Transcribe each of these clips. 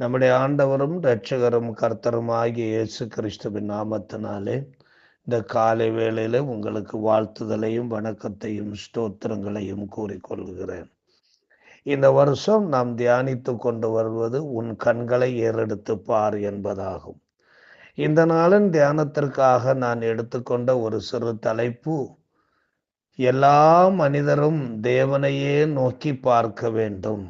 நம்முடைய ஆண்டவரும் இரட்சகரும் கர்த்தரும் ஆகிய இயேசு கிறிஸ்துவின் நாமத்தினாலே இந்த காலை வேளையில உங்களுக்கு வாழ்த்துதலையும் வணக்கத்தையும் ஸ்தோத்திரங்களையும் கூறிக்கொள்கிறேன் இந்த வருஷம் நாம் தியானித்து கொண்டு வருவது உன் கண்களை ஏறெடுத்து பார் என்பதாகும். இந்த நாளின் தியானத்திற்காக நான் எடுத்துக்கொண்ட ஒரு சிறு தலைப்பு எல்லா மனிதரும் தேவனையே நோக்கி பார்க்க வேண்டும்.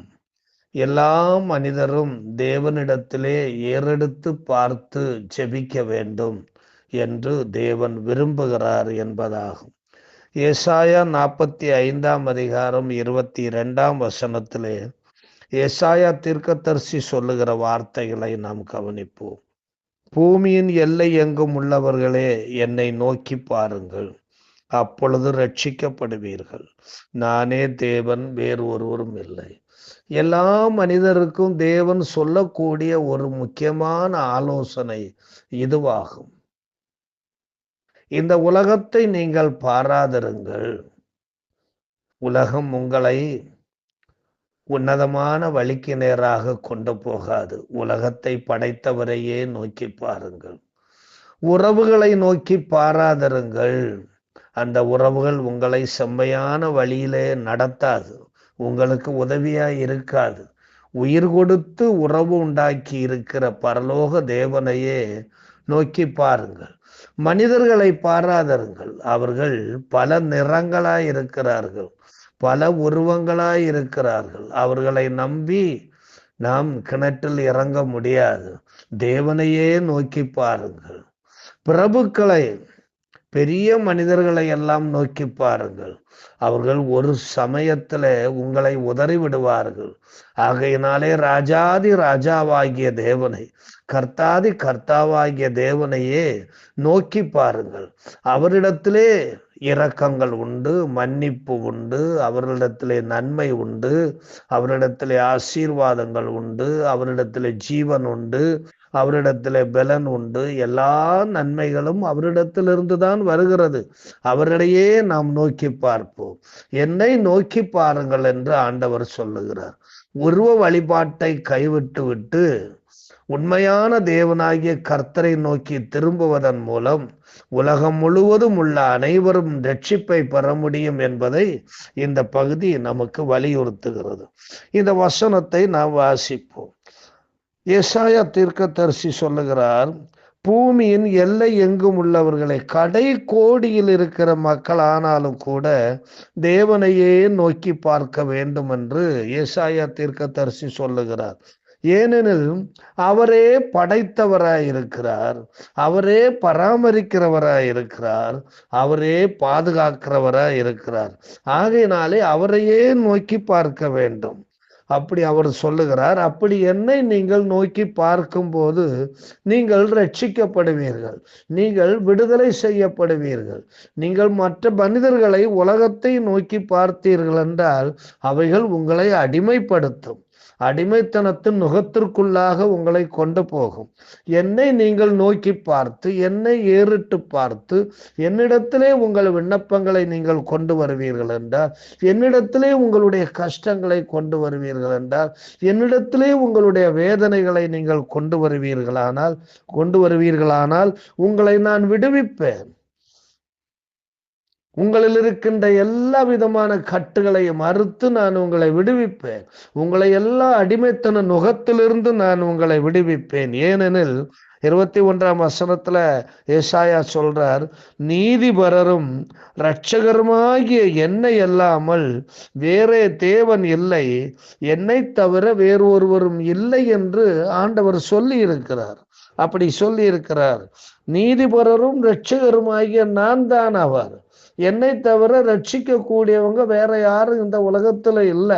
எல்லா மனிதரும் தேவனிடத்திலே ஏறெடுத்து பார்த்து ஜெபிக்க வேண்டும் என்று தேவன் விரும்புகிறார் என்பதாகும். ஏசாயா நாற்பத்தி ஐந்தாம் அதிகாரம் இருபத்தி இரண்டாம் வசனத்திலே ஏசாயா தீர்க்கதரிசி சொல்லுகிற வார்த்தைகளை நாம் கவனிப்போம். பூமியின் எல்லை எங்கும் உள்ளவர்களே என்னை நோக்கி பாருங்கள். அப்பொழுது ரட்சிக்கப்படுவீர்கள் நானே தேவன் வேறு ஒருவரும் இல்லை. எல்லா மனிதருக்கும் தேவன் சொல்லக்கூடிய ஒரு முக்கியமான ஆலோசனை இதுவாகும். இந்த உலகத்தை நீங்கள் பாராதிருங்கள். உலகம் உங்களை உன்னதமான வழிக்கு நேராக கொண்டு போகாது. உலகத்தை படைத்தவரையே நோக்கி பாருங்கள். உறவுகளை நோக்கி பாராதிருங்கள். அந்த உறவுகள் உங்களை செம்மையான வழியிலே நடத்தாது. உங்களுக்கு உதவியா இருக்காது. உயிர் கொடுத்து உறவு உண்டாக்கி இருக்கிற பரலோக தேவனையே நோக்கி பாருங்கள். மனிதர்களை பாராதருங்கள். அவர்கள் பல நிறங்களாய் இருக்கிறார்கள். பல உருவங்களாய் இருக்கிறார்கள். அவர்களை நம்பி நாம் கிணற்றில் இறங்க முடியாது. தேவனையே நோக்கி பாருங்கள். பிரபுக்களை பெரிய மனிதர்களை எல்லாம் நோக்கி பாருங்கள். அவர்கள் ஒரு சமயத்துல உங்களை உதறி விடுவார்கள். ஆகையினாலே ராஜாதி ராஜாவாகிய தேவனை கர்த்தாதி கர்த்தாவாகிய தேவனையே நோக்கி பாருங்கள். அவரிடத்திலே இரக்கங்கள் உண்டு மன்னிப்பு உண்டு அவரிடத்திலே நன்மை உண்டு அவரிடத்திலே ஆசீர்வாதங்கள் உண்டு அவரிடத்திலே ஜீவன் உண்டு. அவரிடத்துல பலன் உண்டு. எல்லா நன்மைகளும் அவரிடத்திலிருந்து தான் வருகிறது. அவரிடையே நாம் நோக்கி பார்ப்போம். என்னை நோக்கி பாருங்கள் என்று ஆண்டவர் சொல்லுகிறார். உருவ வழிபாட்டை கைவிட்டு விட்டு உண்மையான தேவனாகிய கர்த்தரை நோக்கி திரும்புவதன் மூலம் உலகம் முழுவதும் உள்ள அனைவரும் ரட்சிப்பை பெற முடியும் என்பதை இந்த பகுதி நமக்கு வலியுறுத்துகிறது. இந்த வசனத்தை நாம் வாசிப்போம். ஏசாயா தீர்க்கதரிசி சொல்லுகிறார் பூமியின் எல்லை எங்கும் உள்ளவர்களை கடை கோடியில் இருக்கிற மக்கள் ஆனாலும் கூட தேவனையே நோக்கி பார்க்க வேண்டும் என்று ஏசாயா தீர்க்கதரிசி சொல்லுகிறார். ஏனெனில் அவரே படைத்தவராயிருக்கிறார் அவரே பராமரிக்கிறவராயிருக்கிறார் அவரே பாதுகாக்கிறவராயிருக்கிறார். ஆகையினாலே அவரையே நோக்கி பார்க்க வேண்டும். அப்படி அவர் சொல்லுகிறார். அப்படி என்னை நீங்கள் நோக்கி பார்க்கும்போது நீங்கள் ரட்சிக்கப்படுவீர்கள். நீங்கள் விடுதலை செய்யப்படுவீர்கள். நீங்கள் மற்ற மனிதர்களை உலகத்தை நோக்கி பார்த்தீர்கள் என்றால் அவைகள் உங்களை அடிமைப்படுத்தும். அடிமைத்தனத்தின் நுகத்திற்குள்ளாக உங்களை கொண்டு போகும். என்னை நீங்கள் நோக்கி பார்த்து என்னை ஏறிட்டு பார்த்து என்னிடத்திலே உங்கள் விண்ணப்பங்களை நீங்கள் கொண்டு வருவீர்கள் என்றால் என்னிடத்திலே உங்களுடைய கஷ்டங்களை கொண்டு வருவீர்கள் என்றால் என்னிடத்திலே உங்களுடைய வேதனைகளை நீங்கள் கொண்டு வருவீர்களானால் கொண்டு வருவீர்களானால் உங்களை நான் விடுவிப்பேன். உங்களில் இருக்கின்ற எல்லா விதமான கட்டுகளையும் மறுத்து நான் உங்களை விடுவிப்பேன். உங்களை எல்லா அடிமைத்தன நுகத்திலிருந்து நான் உங்களை விடுவிப்பேன். ஏனெனில் இருபத்தி ஒன்றாம் வசனத்துல ஏசாயா சொல்றார் நீதிபரரும் இரட்சகருமாகிய என்னை அல்லாமல் வேறே தேவன் இல்லை. என்னை தவிர வேறு ஒருவரும் இல்லை என்று ஆண்டவர் சொல்லி இருக்கிறார் அப்படி சொல்லி இருக்கிறார் நீதிபரரும் இரட்சகருமாகிய நான் தான் அவர் என்னை தவிர ரட்சிக்க கூடியவங்க வேற யாரும் இந்த உலகத்துல இல்லை.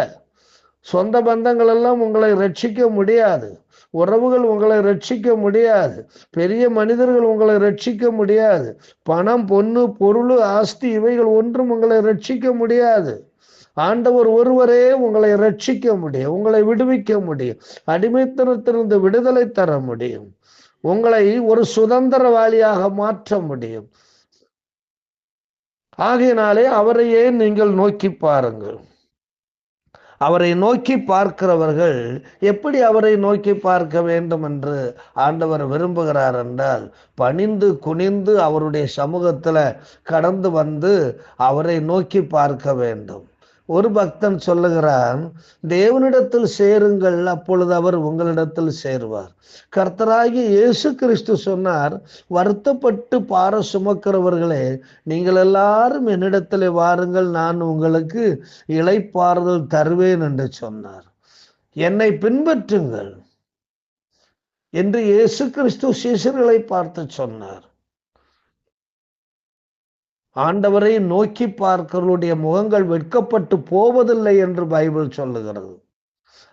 சொந்த பந்தங்கள் எல்லாம் உங்களை ரட்சிக்க முடியாது. உறவுகள் உங்களை ரட்சிக்க முடியாது. பெரிய மனிதர்கள் உங்களை ரட்சிக்க முடியாது. பணம் பொண்ணு பொருள் ஆஸ்தி இவைகள் ஒன்றும் உங்களை ரட்சிக்க முடியாது. ஆண்டவர் ஒருவரே உங்களை ரட்சிக்க முடியும் உங்களை விடுவிக்க முடியும் அடிமைத்தனத்திலிருந்து விடுதலை தர முடியும் உங்களை ஒரு சுதந்திரவாளியாக மாற்ற முடியும். ஆகையினாலே அவரையே நீங்கள் நோக்கி பாருங்கள். அவரை நோக்கி பார்க்கிறவர்கள் எப்படி அவரை நோக்கி பார்க்க வேண்டும் என்று ஆண்டவர் விரும்புகிறார் என்றால் பணிந்து குனிந்து அவருடைய சமூகத்தில் கடந்து வந்து அவரை நோக்கி பார்க்க வேண்டும். ஒரு பக்தன் சொல்லுகிறான் தேவனிடத்தில் சேருங்கள் அப்பொழுது அவர் உங்களிடத்தில் சேருவார். கர்த்தராகி இயேசு கிறிஸ்து சொன்னார் வருத்தப்பட்டு பார சுமக்கிறவர்களே நீங்கள் எல்லாரும் என்னிடத்தில் வாருங்கள் நான் உங்களுக்கு இலைப்பாறுதல் தருவேன் என்று சொன்னார். என்னை பின்பற்றுங்கள் என்று இயேசு கிறிஸ்து சீசர்களை பார்த்து சொன்னார். ஆண்டவரை நோக்கி பார்க்கிறவருடைய முகங்கள் வெட்கப்பட்டு போவதில்லை என்று பைபிள் சொல்லுகிறது.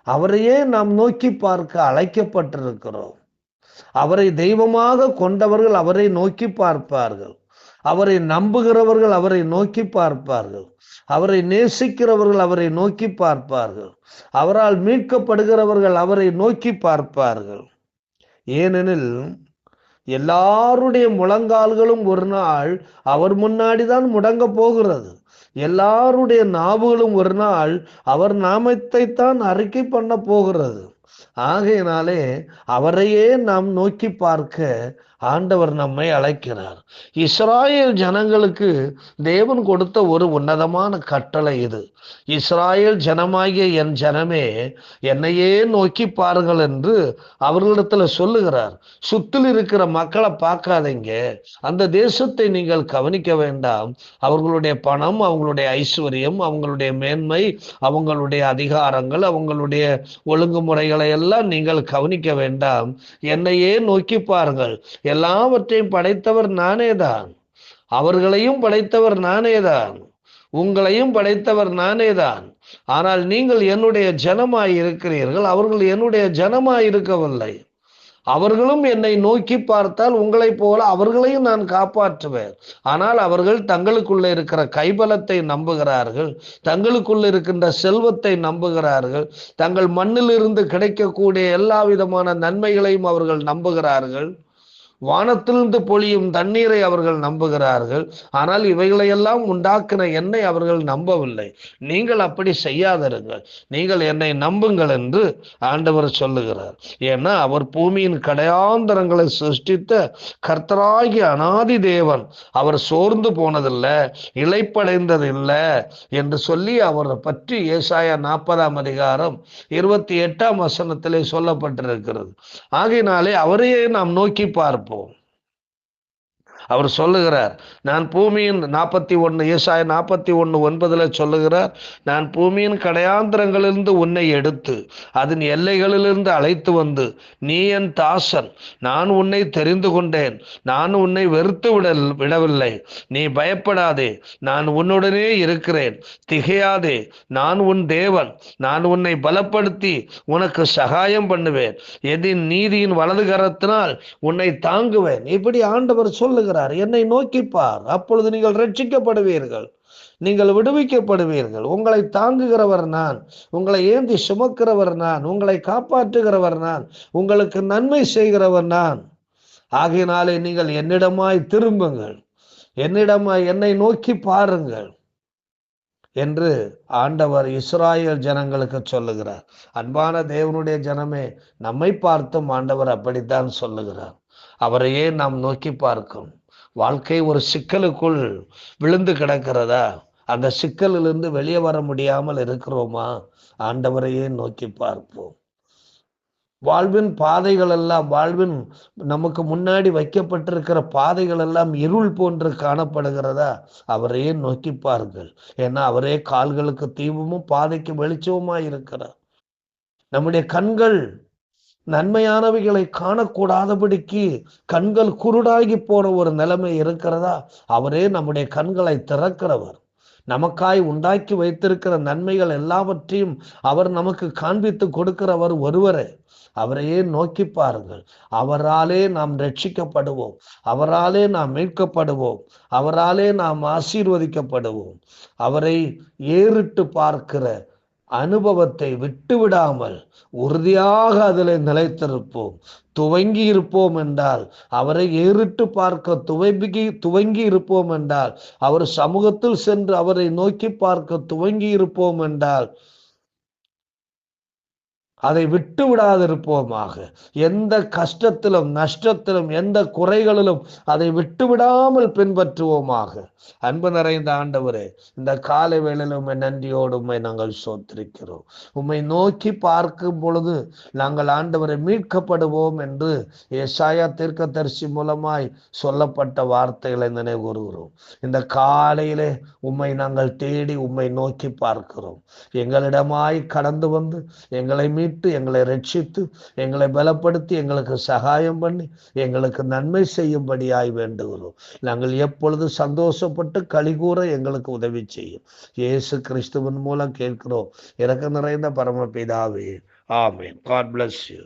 அவரையே நாம் நோக்கி பார்க்க அழைக்கப்பட்டிருக்கிறோம். அவரை தெய்வமாக கொண்டவர்கள் அவரை நோக்கி பார்ப்பார்கள். அவரை நம்புகிறவர்கள் அவரை நோக்கி பார்ப்பார்கள். அவரை நேசிக்கிறவர்கள் அவரை நோக்கி பார்ப்பார்கள். அவரால் மீட்கப்படுகிறவர்கள் அவரை நோக்கி பார்ப்பார்கள். ஏனெனில் எல்லாருடைய முழங்கால்களும் ஒரு நாள் அவர் முன்னாடி தான் முடங்க போகிறது. எல்லாருடைய நாவுகளும் ஒரு நாள் அவர் நாமத்தை தான் அறிக்கை பண்ண போகிறது. ஆகையினாலே அவரையே நாம் நோக்கி பார்க்க ஆண்டவர் நம்மை அழைக்கிறார். இஸ்ராயேல் ஜனங்களுக்கு தேவன் கொடுத்த ஒரு உன்னதமான கட்டளை இது. இஸ்ராயேல் ஜனமாகிய என் ஜனமே என்னையே நோக்கி பாருங்கள் என்று அவர்களிடத்துல சொல்லுகிறார். சுத்தில் இருக்கிற மக்களை பார்க்காதீங்க. அந்த தேசத்தை நீங்கள் கவனிக்க வேண்டாம். அவர்களுடைய பணம் அவங்களுடைய ஐஸ்வர்யம் அவங்களுடைய மேன்மை அவங்களுடைய அதிகாரங்கள் அவங்களுடைய ஒழுங்குமுறைகளை எல்லாம் நீங்கள் கவனிக்க வேண்டாம். என்னையே நோக்கி பாருங்கள். எல்லாவற்றையும் படைத்தவர் நானேதான். அவர்களையும் படைத்தவர் நானேதான். உங்களையும் படைத்தவர் நானேதான். ஆனால் நீங்கள் என்னுடைய ஜனமாய் இருக்கிறீர்கள். அவர்கள் என்னுடைய ஜனமாய் இருக்கவில்லை. அவர்களும் என்னை நோக்கி பார்த்தால் உங்களைப் போல அவர்களையும் நான் காப்பாற்றுவேன். ஆனால் அவர்கள் தங்களுக்குள்ள இருக்கிற கைபலத்தை நம்புகிறார்கள். தங்களுக்குள்ள இருக்கின்ற செல்வத்தை நம்புகிறார்கள். தங்கள் மண்ணிலிருந்து கிடைக்கக்கூடிய எல்லா விதமான நன்மைகளையும் அவர்கள் நம்புகிறார்கள். வானத்திலிருந்து பொழியும் தண்ணீரை அவர்கள் நம்புகிறார்கள். ஆனால் இவைகளையெல்லாம் உண்டாக்கின என்னை அவர்கள் நம்பவில்லை. நீங்கள் அப்படி செய்யாதிருங்கள். நீங்கள் என்னை நம்புங்கள் என்று ஆண்டவர் சொல்லுகிறார். ஏன்னா அவர் பூமியின் கடையாந்தரங்களை சிருஷ்டித்த கர்த்தராகி அனாதி தேவன் அவர் சோர்ந்து போனதில்லை இழைப்படைந்ததில்லை என்று சொல்லி அவரை பற்றி ஏசாய நாற்பதாம் அதிகாரம் இருபத்தி எட்டாம் வசனத்திலே சொல்லப்பட்டிருக்கிறது. ஆகையினாலே அவரையே நாம் நோக்கி பார்ப்போம். people அவர் சொல்லுகிறார் நான் பூமியின் நாற்பத்தி ஒன்று ஏசாய நாற்பத்தி ஒன்று ஒன்பதில் சொல்லுகிறார் நான் பூமியின் கடையாந்திரங்களிலிருந்து உன்னை எடுத்து அதன் எல்லைகளிலிருந்து அழைத்து வந்து நீ என் தாசன் நான் உன்னை தெரிந்து கொண்டேன் நான் உன்னை வெறுத்து விட விடவில்லை நீ பயப்படாதே நான் உன்னுடனே இருக்கிறேன் திகையாதே நான் உன் தேவன் நான் உன்னை பலப்படுத்தி உனக்கு சகாயம் பண்ணுவேன் எதின் நீதியின் வலது கரத்தினால் உன்னை தாங்குவேன். இப்படி ஆண்டவர் சொல்லுகிறார் என்னை நோக்கிப்பார் அப்பொழுது நீங்கள் ரட்சிக்கப்படுவீர்கள் நீங்கள் விடுவிக்கப்படுவீர்கள். உங்களை தாங்குகிறவர் நான் உங்களை ஏந்தி சுமக்கிறவர் நான் உங்களை காப்பாற்றுகிறவர் நான் உங்களுக்கு நன்மை செய்கிறவர் நான். ஆகையினாலே நீங்கள் என்னிடமாய் திரும்புங்கள் என்னிடமாய் என்னை நோக்கி பாருங்கள் என்று ஆண்டவர் இஸ்ராயல் ஜனங்களுக்கு சொல்லுகிறார். அன்பான தேவனுடைய ஜனமே நம்மை பார்த்தும் ஆண்டவர் அப்படித்தான் சொல்லுகிறார். அவரையே நாம் நோக்கி பார்க்கும். வாழ்க்கை ஒரு சிக்கலுக்குள் விழுந்து கிடக்கிறதா? அந்த சிக்கலிலிருந்து வெளியே வர முடியாமல் இருக்கிறோமா? ஆண்டவரையே நோக்கி பார்ப்போம். வாழ்வின் பாதைகள் எல்லாம் வாழ்வின் நமக்கு முன்னாடி வைக்கப்பட்டிருக்கிற பாதைகள் எல்லாம் இருள் போன்று காணப்படுகிறதா? அவரையே நோக்கி பாருங்கள். ஏன்னா அவரே கால்களுக்கு தீபமும் பாதைக்கு வெளிச்சமுமா இருக்கிறார். நம்முடைய கண்கள் நன்மையானவைகளை காணக்கூடாதபடிக்கு கண்கள் குருடாகி போன ஒரு நிலைமை இருக்கிறதா? அவரே நம்முடைய கண்களை திறக்கிறவர். நமக்காய் உண்டாக்கி வைத்திருக்கிற நன்மைகள் எல்லாவற்றையும் அவர் நமக்கு காண்பித்து கொடுக்கிறவர் ஒருவரே. அவரையே நோக்கி பாருங்கள்? அவராலே நாம் ரட்சிக்கப்படுவோம். அவராலே நாம் மீட்கப்படுவோம். அவராலே நாம் ஆசீர்வதிக்கப்படுவோம். அவரை ஏறிட்டு பார்க்கிற அனுபவத்தை விட்டுவிடாமல் உறுதியாக அதில் நிலைத்திருப்போம். துவங்கி இருப்போம் என்றால் அவரை ஏறிட்டு பார்க்க துவங்கி துவங்கி இருப்போம் என்றால் அவர் சமூகத்தில் சென்று அவரை நோக்கி பார்க்க துவங்கி இருப்போம் என்றால் அதை விட்டு விடாதிருப்போமாக. எந்த கஷ்டத்திலும் நஷ்டத்திலும் எந்த குறைகளிலும் அதை விட்டு விடாமல் பின்பற்றுவோமாக. அன்பு நிறைந்த ஆண்டவரே இந்த காலை வேளையில் உண்மை நன்றியோடு உண்மை நாங்கள் சோத்திருக்கிறோம். உம்மை நோக்கி பார்க்கும் பொழுது நாங்கள் ஆண்டவரை மீட்கப்படுவோம் என்று ஏசாயா தீர்க்கதரிசி மூலமாய் சொல்லப்பட்ட வார்த்தைகளை நினைவு கூறுகிறோம் இந்த காலையிலே உம்மை நாங்கள் தேடி உம்மை நோக்கி பார்க்கிறோம். எங்களிடமாய் கடந்து வந்து எங்களை மீட் மீட்டு எங்களை ரட்சித்து எங்களை பலப்படுத்தி எங்களுக்கு சகாயம் பண்ணி எங்களுக்கு நன்மை செய்யும்படியாய் வேண்டுகிறோம். நாங்கள் எப்பொழுது சந்தோஷப்பட்டு கலிகூற எங்களுக்கு உதவி செய்யும். இயேசு கிறிஸ்துவின் மூலம் கேட்கிறோம். இறக்க நிறைந்த பரமபிதாவே. ஆமேன். God bless you